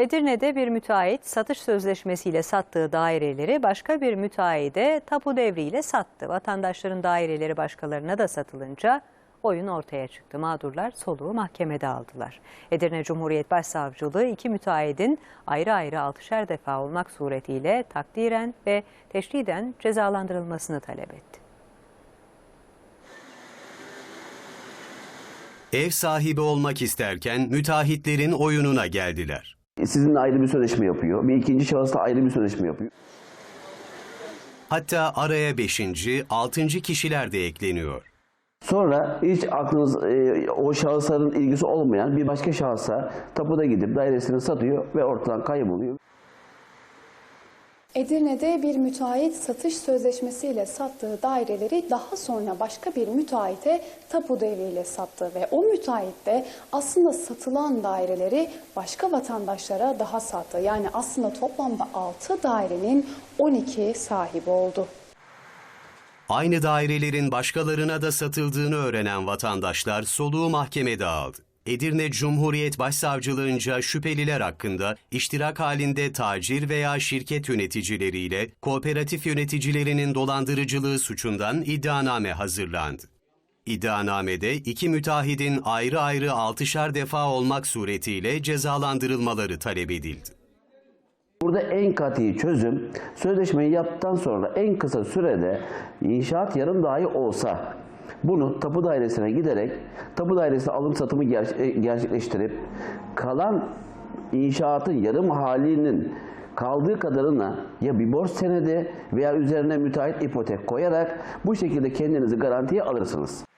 Edirne'de bir müteahhit satış sözleşmesiyle sattığı daireleri başka bir müteahhide tapu devriyle sattı. Vatandaşların daireleri başkalarına da satılınca oyun ortaya çıktı. Mağdurlar soluğu mahkemede aldılar. Edirne Cumhuriyet Başsavcılığı iki müteahhidin ayrı ayrı altışar defa olmak suretiyle takdiren ve teşriden cezalandırılmasını talep etti. Ev sahibi olmak isterken müteahhitlerin oyununa geldiler. Sizinle ayrı bir sözleşme yapıyor. Bir ikinci şahısla ayrı bir sözleşme yapıyor. Hatta araya beşinci, altıncı kişiler de ekleniyor. Sonra hiç aklınız e, o şahısların ilgisi olmayan bir başka şahsa tapuda gidip dairesini satıyor ve ortadan kayboluyor. Edirne'de bir müteahhit satış sözleşmesiyle sattığı daireleri daha sonra başka bir müteahhite tapu devriyle sattı ve o müteahhit de aslında satılan daireleri başka vatandaşlara daha sattı. Yani aslında toplamda 6 dairenin 12 sahibi oldu. Aynı dairelerin başkalarına da satıldığını öğrenen vatandaşlar soluğu mahkemede aldı. Edirne Cumhuriyet Başsavcılığınca şüpheliler hakkında iştirak halinde tacir veya şirket yöneticileriyle kooperatif yöneticilerinin dolandırıcılığı suçundan iddianame hazırlandı. İddianamede iki müteahhidin ayrı ayrı altışar defa olmak suretiyle cezalandırılmaları talep edildi. Burada en katı çözüm sözleşmeyi yaptıktan sonra en kısa sürede inşaat yarım dahi olsa bunu tapu dairesine giderek tapu dairesi alım satımı e, gerçekleştirip kalan inşaatın yarım halinin kaldığı kadarına ya bir borç senedi veya üzerine müteahhit ipotek koyarak bu şekilde kendinizi garantiye alırsınız.